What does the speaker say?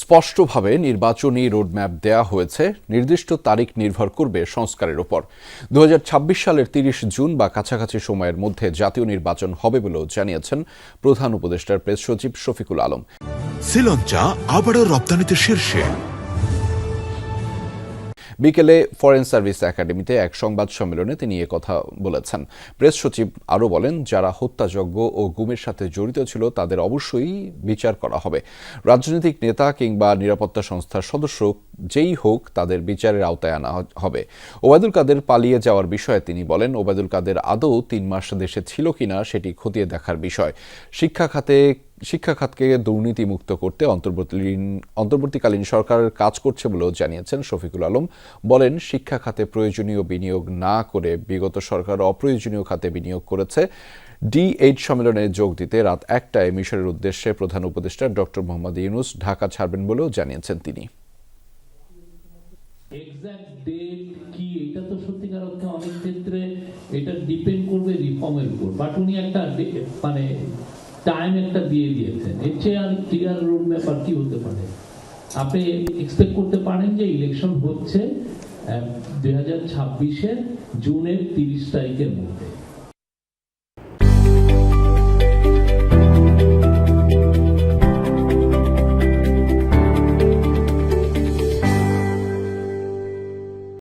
স্পষ্টভাবে নির্বাচনী রোডম্যাপ দেয়া হয়েছে নির্দিষ্ট তারিখ নির্ভর করবে সংস্কারের উপর দু সালের তিরিশ জুন বা কাছাকাছি সময়ের মধ্যে জাতীয় নির্বাচন হবে বলেও জানিয়েছেন প্রধান উপদেষ্টার প্রেস সচিব শফিকুল আলম। শ্রীলঞ্চা আবারও রপ্তানিতে শীর্ষে। বিকেলে ফরেন সার্ভিস একাডেমিতে এক সংবাদ সম্মেলনে তিনি কথা বলেছেন। প্রেস সচিব আরও বলেন, যারা হত্যাযজ্ঞ ও গুমের সাথে জড়িত ছিল, তাদের অবশ্যই বিচার করা হবে। রাজনৈতিক নেতা কিংবা নিরাপত্তা সংস্থার সদস্য যেই হোক, তাদের বিচারের আওতায় আনা হবে। ওবায়দুল কাদের পালিয়ে যাওয়ার বিষয়ে তিনি বলেন, ওবায়দুল কাদের আদৌ তিন মাস দেশে ছিল কিনা, সেটি খতিয়ে দেখার বিষয়। শিক্ষা খাতে শিক্ষা খাতকে দুর্নীতিমুক্ত করতে অন্তর্বর্তীকালীন অন্তর্বর্তীকালীন সরকার কাজ করছে বলেও জানিয়েছেন শফিকুল আলম। বলেন, শিক্ষা খাতে প্রয়োজনীয় বিনিয়োগ না করে বিগত সরকার অপ্রয়োজনীয় খাতে বিনিয়োগ করেছে। ডি এইট সম্মেলনে যোগ দিতে রাত একটায় মিশরের উদ্দেশ্যে প্রধান উপদেষ্টা ডক্টর মোহাম্মদ ইউনুস ঢাকা ছাড়বেন বলেও জানিয়েছেন তিনি। এটা ডিপেন্ড করবে রিফর্মের উপর। বাট উনি একটা মানে টাইম একটা দিয়ে দিয়েছেন। এর চেয়ে আর ক্লিয়ার রোড ম্যাপ কি হতে পারে? আপনি এক্সপেক্ট করতে পারেন যে ইলেকশন হচ্ছে দুই হাজার ছাব্বিশের জুনের তিরিশ তারিখের মধ্যে।